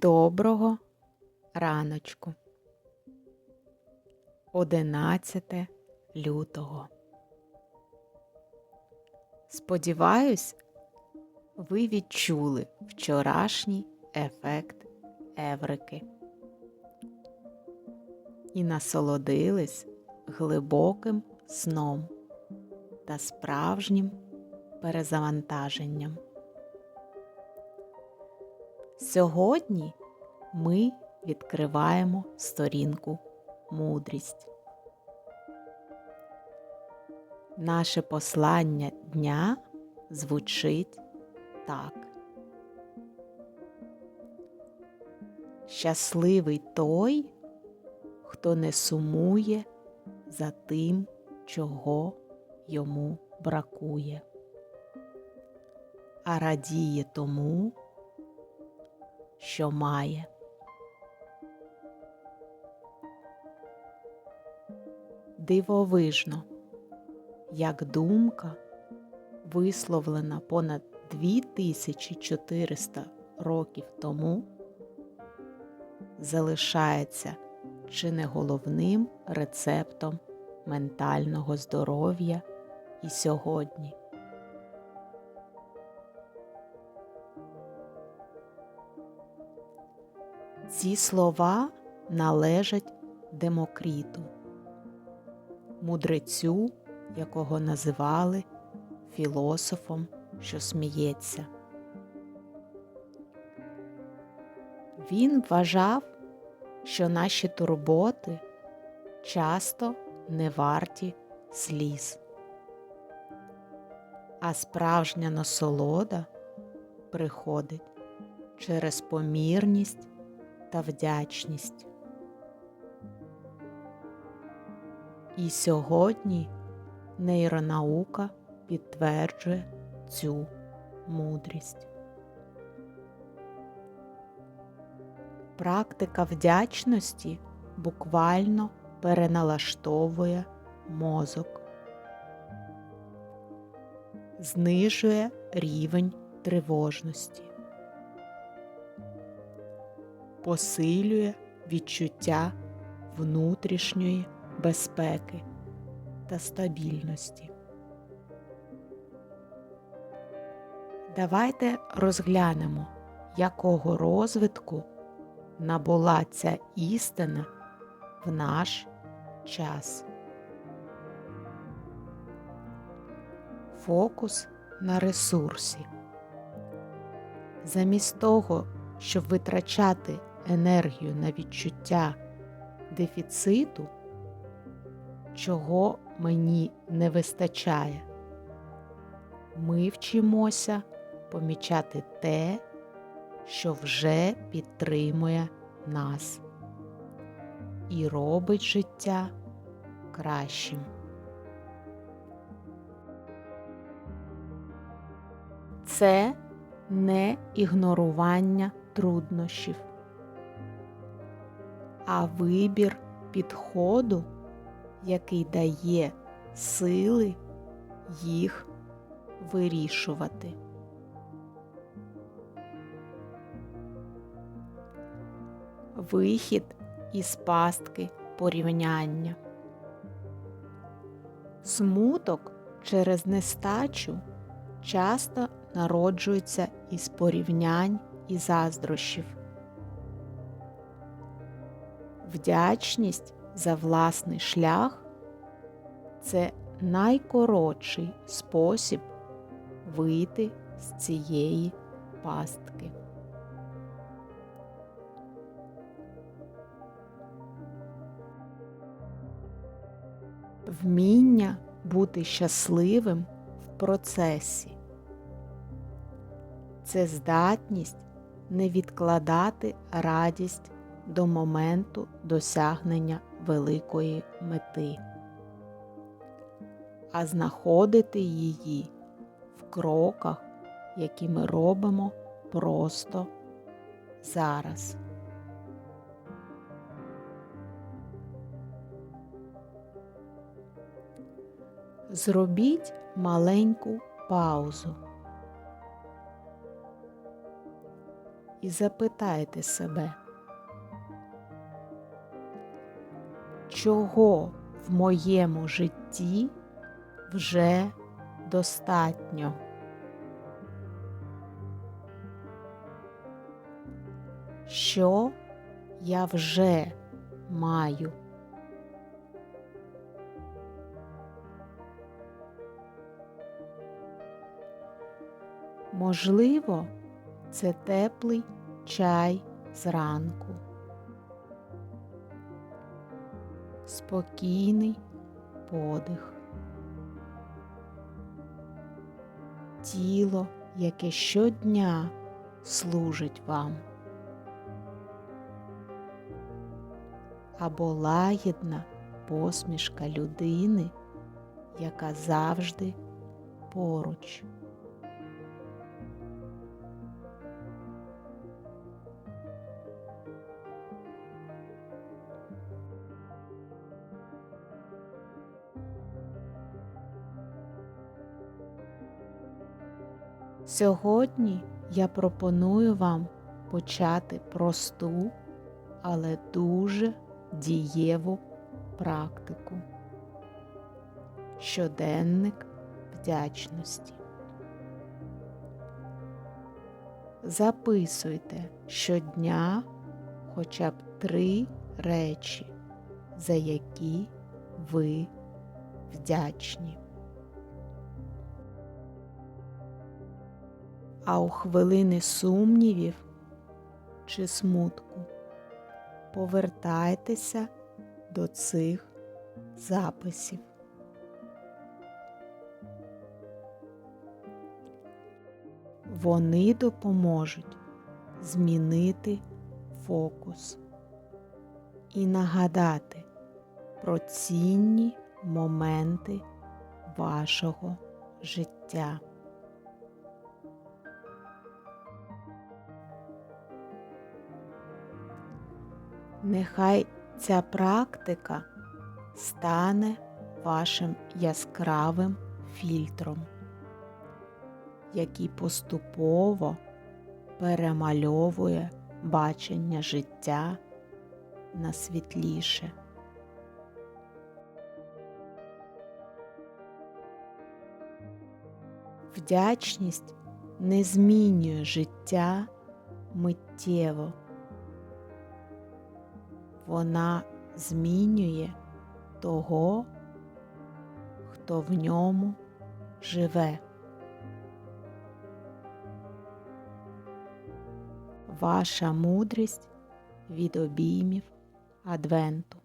Доброго раночку. 11 лютого. Сподіваюсь, ви відчули вчорашній ефект Еврики і насолодились глибоким сном та справжнім перезавантаженням. Сьогодні ми відкриваємо сторінку мудрість. Наше послання дня звучить так. Щасливий той, хто не сумує за тим, чого йому бракує, а радіє тому, що має. Дивовижно, як думка, висловлена понад 2400 років тому, залишається чи не головним рецептом ментального здоров'я і сьогодні. Ці слова належать Демокріту, мудрецю, якого називали філософом, що сміється. Він вважав, що наші турботи часто не варті сліз, а справжня насолода приходить через помірність та вдячність. І сьогодні нейронаука підтверджує цю мудрість. Практика вдячності буквально переналаштовує мозок, знижує рівень тривожності посилює відчуття внутрішньої безпеки та стабільності. Давайте розглянемо, якого розвитку набула ця істина в наш час. Фокус на ресурсі. Замість того, щоб витрачати енергію на відчуття дефіциту, чого мені не вистачає, ми вчимося помічати те, що вже підтримує нас і робить життя кращим. Це не ігнорування труднощів, а вибір підходу, який дає сили їх вирішувати. Вихід із пастки порівняння. Смуток через нестачу часто народжується із порівнянь і заздрощів. Вдячність за власний шлях це найкоротший спосіб вийти з цієї пастки. Вміння бути щасливим в процесі це здатність не відкладати радість до моменту досягнення великої мети, а знаходити її в кроках, які ми робимо просто зараз. Зробіть маленьку паузу. і запитайте себе, чого в моєму житті вже достатньо? Що я вже маю? Можливо, це теплий чай зранку, спокійний подих, тіло, яке щодня служить вам, або лагідна посмішка людини, яка завжди поруч. Сьогодні я пропоную вам почати просту, але дуже дієву практику. Щоденник вдячності. Записуйте щодня хоча б три речі, за які ви вдячні. А у хвилини сумнівів чи смутку повертайтеся до цих записів. Вони допоможуть змінити фокус і нагадати про цінні моменти вашого життя. Нехай ця практика стане вашим яскравим фільтром, який поступово перемальовує бачення життя на світліше. Вдячність не змінює життя миттєво вона змінює того, хто в ньому живе. Ваша мудрість від обіймів Адвенту.